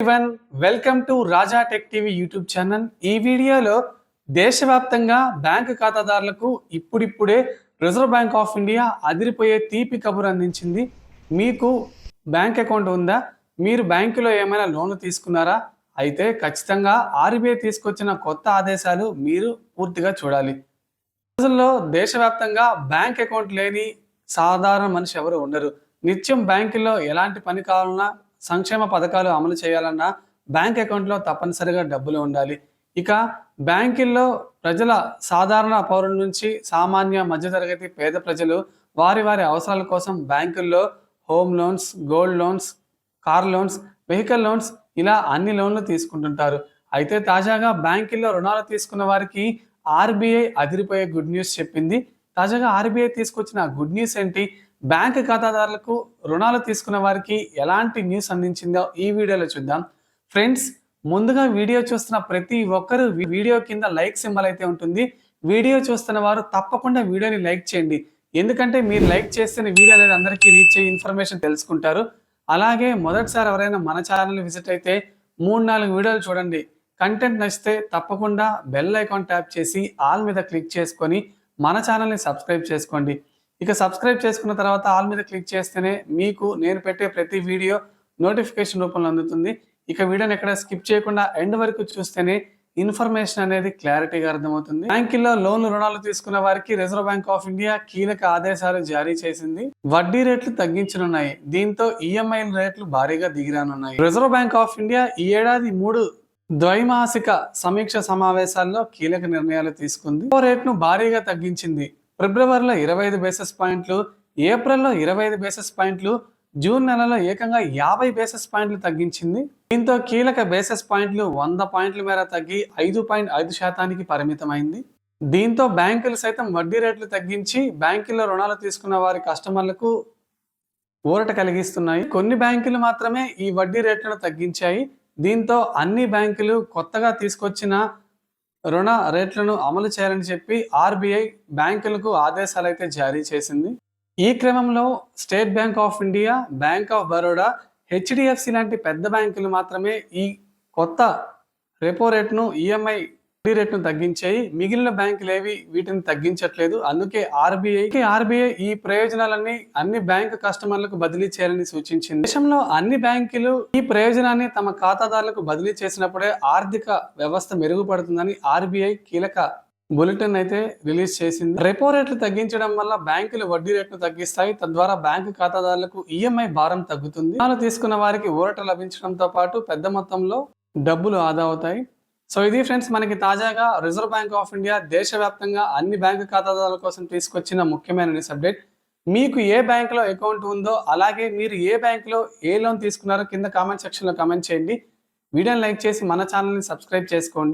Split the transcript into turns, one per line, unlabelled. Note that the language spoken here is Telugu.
One welcome to Raja tech TV YouTube channel ఈ వీడియోలో దేశవ్యాప్తంగా బ్యాంకు ఖాతాదారులకు ఇప్పుడిప్పుడే రిజర్వ్ బ్యాంక్ ఆఫ్ ఇండియా అదిరిపోయే తీపి కబురు అందించింది. మీకు బ్యాంక్ అకౌంట్ ఉందా? మీరు బ్యాంకులో ఏమైనా లోన్లు తీసుకున్నారా? అయితే ఖచ్చితంగా ఆర్బీఐ తీసుకొచ్చిన కొత్త ఆదేశాలు మీరు పూర్తిగా చూడాలి. రోజుల్లో దేశవ్యాప్తంగా బ్యాంక్ అకౌంట్ లేని సాధారణ మనిషి ఎవరు ఉండరు. నిత్యం బ్యాంకుల్లో ఎలాంటి పని కావాలన్నా సంక్షేమ పథకాలు అమలు చేయాలన్నా బ్యాంక్ అకౌంట్లో తప్పనిసరిగా డబ్బులు ఉండాలి. ఇక బ్యాంకుల్లో ప్రజల సాధారణ పౌరుల నుంచి సామాన్య మధ్యతరగతి పేద ప్రజలు వారి వారి అవసరాల కోసం బ్యాంకుల్లో home loans gold loans car loans vehicle loans ఇలా అన్ని లోన్లు తీసుకుంటుంటారు. అయితే తాజాగా బ్యాంకుల్లో రుణాలు తీసుకున్న వారికి ఆర్బీఐ అదిరిపోయే గుడ్ న్యూస్ చెప్పింది. తాజాగా ఆర్బీఐ తీసుకొచ్చిన గుడ్ న్యూస్ ఏంటి? బ్యాంక్ ఖాతాదారులకు రుణాలు తీసుకున్న వారికి ఎలాంటి న్యూస్ అందించిందో ఈ వీడియోలో చూద్దాం. ఫ్రెండ్స్ ముందుగా వీడియో చూస్తున్న ప్రతి ఒక్కరు వీడియో కింద లైక్ సింబల్ అయితే ఉంటుంది. వీడియో చూస్తున్న వారు తప్పకుండా వీడియోని లైక్ చేయండి. ఎందుకంటే మీరు లైక్ చేస్తేనే వీడియో అనేది అందరికీ రీచ్ అయ్యి ఇన్ఫర్మేషన్ తెలుసుకుంటారు. అలాగే మొదటిసారి ఎవరైనా మన ఛానల్ విజిట్ అయితే మూడు నాలుగు వీడియోలు చూడండి. కంటెంట్ నచ్చితే తప్పకుండా బెల్ ఐకాన్ ట్యాప్ చేసి ఆల్ మీద క్లిక్ చేసుకొని మన ఛానల్ని సబ్స్క్రైబ్ చేసుకోండి. ఇక సబ్స్క్రైబ్ చేసుకున్న తర్వాత ఆల్ మీద క్లిక్ చేస్తేనే మీకు నేను పెట్టే ప్రతి వీడియో నోటిఫికేషన్ రూపంలో అందుతుంది. ఇక వీడియోని ఎక్కడ స్కిప్ చేయకుండా ఎండ్ వరకు చూస్తేనే ఇన్ఫర్మేషన్ అనేది క్లారిటీగా అర్థమవుతుంది. బ్యాంకుల్లో లోన్లు రుణాలు తీసుకున్న వారికి రిజర్వ్ బ్యాంక్ ఆఫ్ ఇండియా కీలక ఆదేశాలు జారీ చేసింది. వడ్డీ రేట్లు తగ్గించనున్నాయి. దీంతో ఈఎంఐ రేట్లు భారీగా దిగిరానున్నాయి. రిజర్వ్ బ్యాంక్ ఆఫ్ ఇండియా ఈ ఏడాది మూడు ద్వైమాసిక సమీక్ష సమావేశాల్లో కీలక నిర్ణయాలు తీసుకుంది. రేట్ను భారీగా తగ్గించింది. ఫిబ్రవరిలో ఇరవై ఐదు బేసిస్ పాయింట్లు ఏప్రిల్లో ఇరవై ఐదు బేసిస్ పాయింట్లు జూన్ నెలలో ఏకంగా యాభై బేసిస్ పాయింట్లు తగ్గించింది. దీంతో కీలక బేసిస్ పాయింట్లు వంద పాయింట్ల మేర తగ్గి ఐదు పాయింట్ ఐదు శాతానికి పరిమితమైంది. దీంతో బ్యాంకులు సైతం వడ్డీ రేట్లు తగ్గించి బ్యాంకుల్లో రుణాలు తీసుకున్న వారి కస్టమర్లకు ఊరట కలిగిస్తున్నాయి. కొన్ని బ్యాంకులు మాత్రమే ఈ వడ్డీ రేట్లను తగ్గించాయి. దీంతో అన్ని బ్యాంకులు కొత్తగా తీసుకొచ్చిన రుణ రేట్లను అమలు చేయాలని చెప్పి ఆర్బీఐ బ్యాంకులకు ఆదేశాలు అయితే జారీ చేసింది. ఈ క్రమంలో State Bank of India Bank of Baroda HDFC లాంటి పెద్ద బ్యాంకులు మాత్రమే ఈ కొత్త రెపో రేట్ను ఈఎంఐ వడ్డీ రేట్ను తగ్గించాయి. మిగిలిన బ్యాంకులు ఏవి వీటిని తగ్గించట్లేదు. అందుకే ఆర్బీఐ ఆర్బీఐ ఈ ప్రయోజనాలన్నీ అన్ని బ్యాంకు కస్టమర్లకు బదిలీ చేయాలని సూచించింది. దేశంలో అన్ని బ్యాంకులు ఈ ప్రయోజనాన్ని తమ ఖాతాదారులకు బదిలీ చేసినప్పుడే ఆర్థిక వ్యవస్థ మెరుగుపడుతుందని ఆర్బీఐ కీలక బులెటిన్ అయితే రిలీజ్ చేసింది. రెపో రేట్లు తగ్గించడం వల్ల బ్యాంకులు వడ్డీ రేట్ను తగ్గిస్తాయి. తద్వారా బ్యాంకు ఖాతాదారులకు ఈఎంఐ భారం తగ్గుతుంది. రుణాలు తీసుకున్న వారికి ఊరట లభించడంతో పాటు పెద్ద మొత్తంలో డబ్బులు ఆదా అవుతాయి. సో ఇది ఫ్రెండ్స్ మనకి తాజాగా రిజర్వ్ బ్యాంక్ ఆఫ్ ఇండియా దేశవ్యాప్తంగా అన్ని బ్యాంకు ఖాతాదారుల కోసం తీసుకొచ్చిన ముఖ్యమైన న్యూస్ అప్డేట్ మీకు ఏ బ్యాంకులో అకౌంట్ ఉందో అలాగే మీరు ఏ బ్యాంకులో ఏ లోన్ తీసుకున్నారో కింద కామెంట్ సెక్షన్లో కామెంట్ చేయండి. వీడియోని లైక్ చేసి మన ఛానల్ని సబ్స్క్రైబ్ చేసుకోండి.